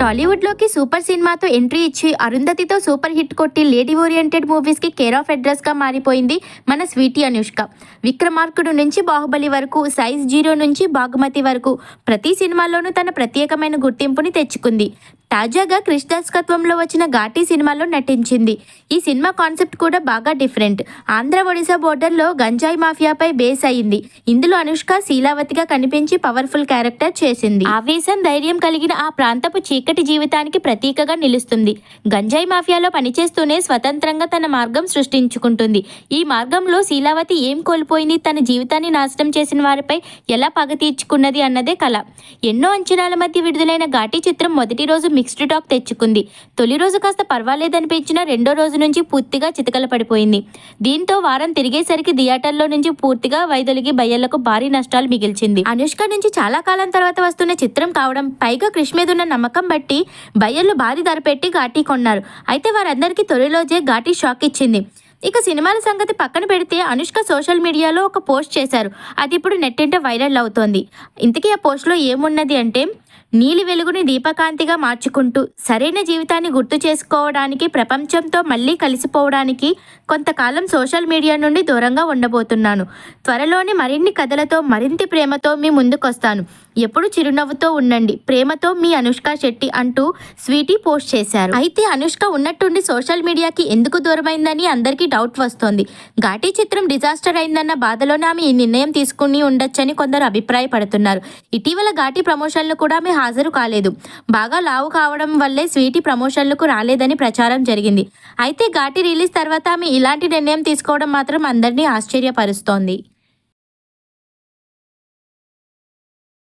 టాలీవుడ్లోకి super సినిమాతో entry ఇచ్చి అరుంధతితో సూపర్ హిట్ కొట్టి లేడీ ఓరియంటెడ్ మూవీస్కి కేర్ ఆఫ్ అడ్రస్గా మారిపోయింది మన స్వీటీ అనుష్క. విక్రమార్కుడు నుంచి బాహుబలి వరకు సైజ్ జీరో నుంచి బాగుమతి వరకు ప్రతి సినిమాలోనూ తన ప్రత్యేకమైన గుర్తింపుని తెచ్చుకుంది. తాజాగా క్రిష్ దర్శకత్వంలో వచ్చిన ఘాటీ సినిమాలో నటించింది. ఈ సినిమా కాన్సెప్ట్ కూడా బాగా డిఫరెంట్. ఆంధ్ర ఒడిశా బోర్డర్లో గంజాయి మాఫియాపై బేస్ అయింది. ఇందులో అనుష్క శీలావతిగా కనిపించి పవర్ఫుల్ క్యారెక్టర్ చేసింది. ఆవేశం ధైర్యం కలిగిన ఆ ప్రాంతపు చీకటి జీవితానికి ప్రతీకగా నిలుస్తుంది. గంజాయి మాఫియాలో పనిచేస్తూనే స్వతంత్రంగా తన మార్గం సృష్టించుకుంటుంది. ఈ మార్గంలో శీలావతి ఏం కోల్పోయింది? తన జీవితాన్ని నాశనం చేసిన వారిపై ఎలా పగ తీర్చుకున్నది అన్నదే కళ ఎన్నో అంచనాల మధ్య విడుదలైన ఘాటీ చిత్రం మొదటి రోజు మిక్స్డ్ టాక్ తెచ్చుకుంది. తొలి రోజు కాస్త పర్వాలేదనిపించినా రెండో రోజు నుంచి పూర్తిగా చితకల పడిపోయింది. దీంతో వారం తిరిగేసరికి థియేటర్లో నుంచి పూర్తిగా వైదొలిగి బయ్యలకు భారీ నష్టాలు మిగిల్చింది. అనుష్క నుంచి చాలా కాలం తర్వాత వస్తున్న చిత్రం కావడం పైగా క్రిష్ మీద ఉన్న నమ్మకం బట్టి బయ్యర్లు భారీ ధర పెట్టి ఘాటీ కొన్నారు. అయితే వారందరికీ తొలి రోజే ఘాటీ షాక్ ఇచ్చింది. ఇక సినిమాల సంగతి పక్కన పెడితే అనుష్క సోషల్ మీడియాలో ఒక పోస్ట్ చేశారు. అది ఇప్పుడు నెట్టింట వైరల్ అవుతోంది. ఇంతకీ ఆ పోస్ట్లో ఏమున్నది అంటే నీలి వెలుగుని దీపకాంతిగా మార్చుకుంటూ సరైన జీవితాన్ని గుర్తు చేసుకోవడానికి ప్రపంచంతో మళ్ళీ కలిసిపోవడానికి కొంతకాలం సోషల్ మీడియా నుండి దూరంగా ఉండబోతున్నాను. త్వరలోనే మరిన్ని కథలతో మరింత ప్రేమతో మీ ముందుకొస్తాను. ఎప్పుడు చిరునవ్వుతో ఉండండి. ప్రేమతో మీ అనుష్క శెట్టి అంటూ స్వీటీ పోస్ట్ చేశారు. అయితే అనుష్క ఉన్నట్టుండి సోషల్ మీడియాకి ఎందుకు దూరమైందని అందరికీ డౌట్ వస్తోంది. ఘాటీ చిత్రం డిజాస్టర్ అయిందన్న బాధలోనే ఆమె ఈ నిర్ణయం తీసుకుని ఉండొచ్చని కొందరు అభిప్రాయపడుతున్నారు. ఇటీవల ఘాటీ ప్రమోషన్లు కూడా ఆమె హాజరు కాలేదు. బాగా లావు కావడం వల్లే స్వీటీ ప్రమోషన్లకు రాలేదని ప్రచారం జరిగింది. అయితే ఘాటి రిలీజ్ తర్వాత ఆమె ఇలాంటి నిర్ణయం తీసుకోవడం మాత్రం అందరినీ ఆశ్చర్యపరుస్తోంది.